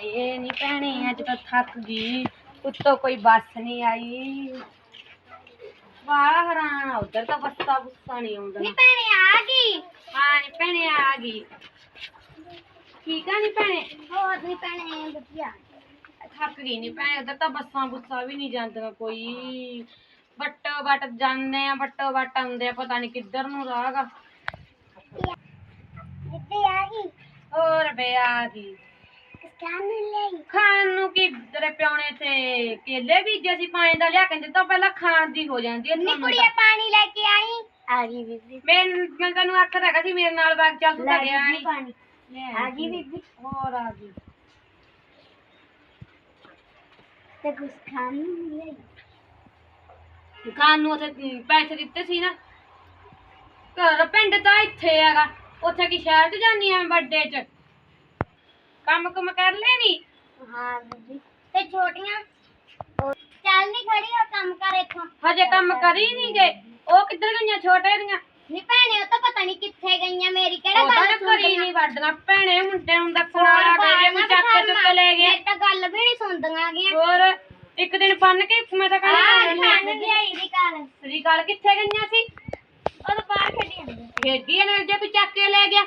ਹਾਏ ਨਹੀਂ ਭੈਣੇ ਅੱਜ ਤਾਂ ਥੱਕ ਗਈ। ਉੱਤੋਂ ਕੋਈ ਬੱਸ ਨਹੀਂ ਆਈ। ਵਾਹ ਹਰਾਨ ਉਧਰ ਤਾਂ ਬੱਸਾਂ ਬੁੱਸਾਂ ਨਹੀਂ ਆਉਂਦਾ ਨੀ ਭੈਣੇ ਆ ਗਈ। ਹਾਂ ਨੀ ਭੈਣੇ ਆ ਗਈ। ਠੀਕ ਆ ਨੀ ਭੈਣੇ? ਹੋਰ ਨੀ ਭੈਣੇ ਵਧੀਆ। ਥੱਕ ਗਈ ਨੀ ਭੈਣੇ ਉਧਰ ਤਾਂ ਬੱਸਾਂ ਬੁੱਸਾਂ ਵੀ ਨਹੀਂ ਜਾਂਦੀਆਂ ਕੋਈ। ਬੱਟੋ ਬੱਟ ਜਾਂਦੇ ਆ ਬੱਟੋ ਬੱਟ ਆਉਂਦੇ ਆ ਪਤਾ ਨਹੀਂ ਕਿੱਧਰ ਨੂੰ ਰਾਹ ਗਾ। ਇੱਥੇ ਆ ਗਈ। ਹੋਰ ਬੇ ਆ ਗਈ। ਕਿਸਾਨ ਲਈ ਖਾਣ ਨੂੰ ਕੀ ਤੇਰੇ ਪਿਉਣੇ ਤੇ ਕੇਲੇ ਬੀਜੇ ਸੀ ਪਾਣੀ ਦਾ ਲਿਆ ਕੇ ਦਿੱਤਾ ਪਹਿਲਾਂ ਖਾਣ ਦੀ ਹੋ ਜਾਂਦੀ ਹੈ ਤੁਹਾਨੂੰ ਕੁੜੀਏ ਪਾਣੀ ਲੈ ਕੇ ਆਈ। ਆ ਗਈ ਬੀਬੀ। ਮੈਂ ਮੈਂ ਤੈਨੂੰ ਆਖਿਆ ਤਾਂ ਹੈਗਾ ਸੀ ਮੇਰੇ ਨਾਲ ਬਾਗ ਚੱਲ ਤੂੰ ਤਾਂ ਗਿਆ ਨੀ। ਪਾਣੀ। ਆ ਗਈ ਬੀਬੀ। ਹੋਰ ਆ ਗਈ। ਤੇ ਕੁਛ ਖਾਣ ਨੂੰ ਲਈ ਖਾਣ ਨੂੰ ਉੱਥੇ ਪੈਸੇ ਦਿੱਤੇ ਸੀ ਨਾ। ਘਰ ਪਿੰਡ ਤਾਂ ਇੱਥੇ ਹੈਗਾ। ਉੱਥੇ ਕੀ ਸ਼ਹਿਰ ਚ ਜਾਨੀ ਆ ਵੱਡੇ ਚ? ਕੰਮ ਕੁਮ ਕਰ ਲੈਣੀ? ਹਾਂ ਬੀਬੀ ਤੇ ਛੋਟੀਆਂ ਉਹ ਚੱਲ ਨੀ ਖੜੀ ਹੋ ਕੰਮ ਕਰ ਇੱਥੋਂ। ਹਜੇ ਕੰਮ ਕਰੀ ਨਹੀਂ ਗਏ ਉਹ ਕਿੱਧਰ ਗਈਆਂ ਛੋਟੇ ਦੀਆਂ? ਨੀ ਭੈਣੇ ਉਹ ਤਾਂ ਪਤਾ ਨਹੀਂ ਕਿੱਥੇ ਗਈਆਂ ਮੇਰੀ ਕਿਹੜਾ ਉਹ ਤਾਂ ਗੱਲ ਕਰੀ ਨਹੀਂ ਵੱਡਣਾ ਭੈਣੇ ਮੁੰਡੇ ਨੂੰ ਦੱਸਣਾ ਆ ਗਏ ਕੋਈ ਚੱਕ ਚੁੱਕ ਲੈ ਗਿਆ। ਮੇਰੀ ਤਾਂ ਗੱਲ ਵੀ ਨਹੀਂ ਸੁਣਦੀਆਂ ਗੀਆਂ ਹੋਰ ਇੱਕ ਦਿਨ ਬੰਨ ਕੇ ਮੈਂ ਤਾਂ ਆ ਕਹਿੰਦੀ ਖਾਣ ਲਿਆਈ ਦੀ ਘਰ ਸ੍ਰੀ ਗੱਲ ਕਿੱਥੇ ਗਈਆਂ ਸੀ? ਉਹ ਤਾਂ ਬਾਹਰ ਖੇਡੀਆਂ ਨੇ ਖੇਡੀ ਨੇ ਜੇ ਕੋਈ ਚੱਕ ਕੇ ਲੈ ਗਿਆ।